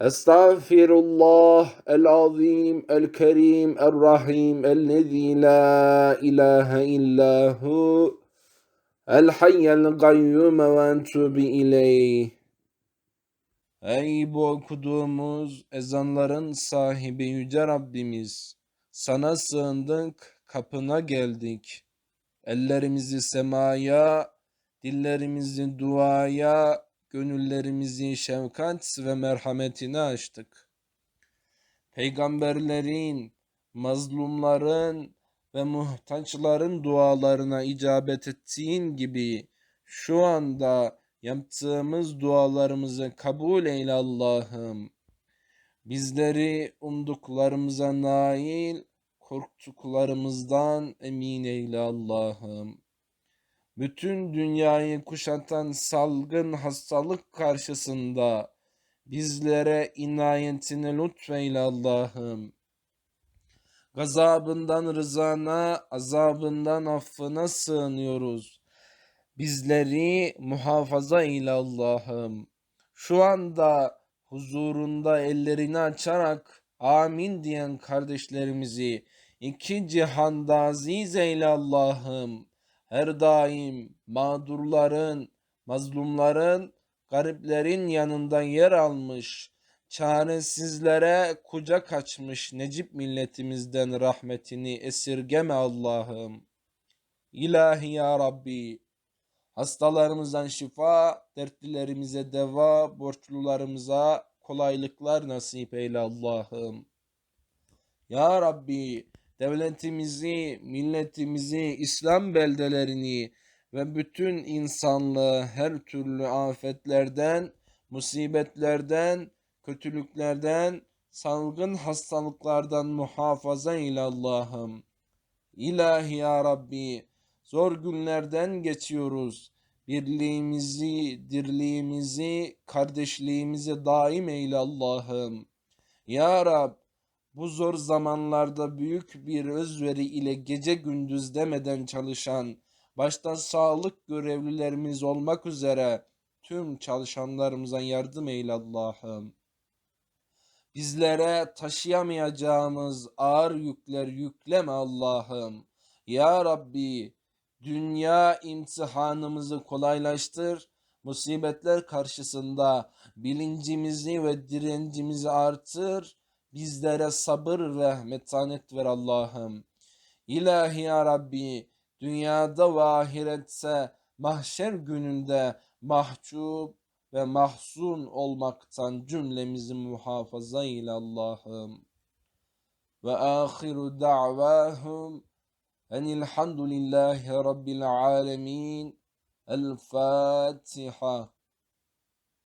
أستغفر الله العظيم الكريم الرحيم الذي لا إله إلا هو الحي القيوم وأتوب إليه Ey bu okuduğumuz ezanların sahibi Yüce Rabbimiz, sana sığındık, kapına geldik. Ellerimizi semaya, dillerimizi duaya, gönüllerimizi şefkat ve merhametine açtık. Peygamberlerin, mazlumların ve muhtaçların dualarına icabet ettiğin gibi şu anda yaptığımız dualarımızı kabul eyle Allah'ım. Bizleri umduklarımıza nail, korktuklarımızdan emin eyle Allah'ım. Bütün dünyayı kuşatan salgın hastalık karşısında bizlere inayetini lütfeyle Allah'ım. Gazabından rızana, azabından affına sığınıyoruz. Bizleri muhafaza eyle Allah'ım. Şu anda huzurunda ellerini açarak amin diyen kardeşlerimizi iki cihanda aziz eyle Allah'ım. Her daim mağdurların, mazlumların, gariplerin yanında yer almış, çaresizlere kucak açmış Necip milletimizden rahmetini esirgeme Allah'ım. İlahi ya Rabbi, hastalarımızdan şifa, dertlilerimize deva, borçlularımıza kolaylıklar nasip eyle Allah'ım. Ya Rabbi, devletimizi, milletimizi, İslam beldelerini ve bütün insanlığı her türlü afetlerden, musibetlerden, kötülüklerden, salgın hastalıklardan muhafaza ile Allah'ım. İlahi ya Rabbi, zor günlerden geçiyoruz. Birliğimizi, dirliğimizi, kardeşliğimizi daim eyle Allah'ım. Ya Rab, bu zor zamanlarda büyük bir özveri ile gece gündüz demeden çalışan, başta sağlık görevlilerimiz olmak üzere tüm çalışanlarımıza yardım eyle Allah'ım. Bizlere taşıyamayacağımız ağır yükler yükleme Allah'ım. Ya Rabbi, dünya imtihanımızı kolaylaştır. Musibetler karşısında bilincimizi ve direncimizi artır. Bizlere sabır ve metanet ver Allah'ım. İlahi ya Rabbi, dünyada ve ahiretse mahşer gününde mahcup ve mahzun olmaktan cümlemizi muhafaza ile Allah'ım. Ve ahiru da'vahum enilhamdülillahi rabbil alemin. El Fatiha.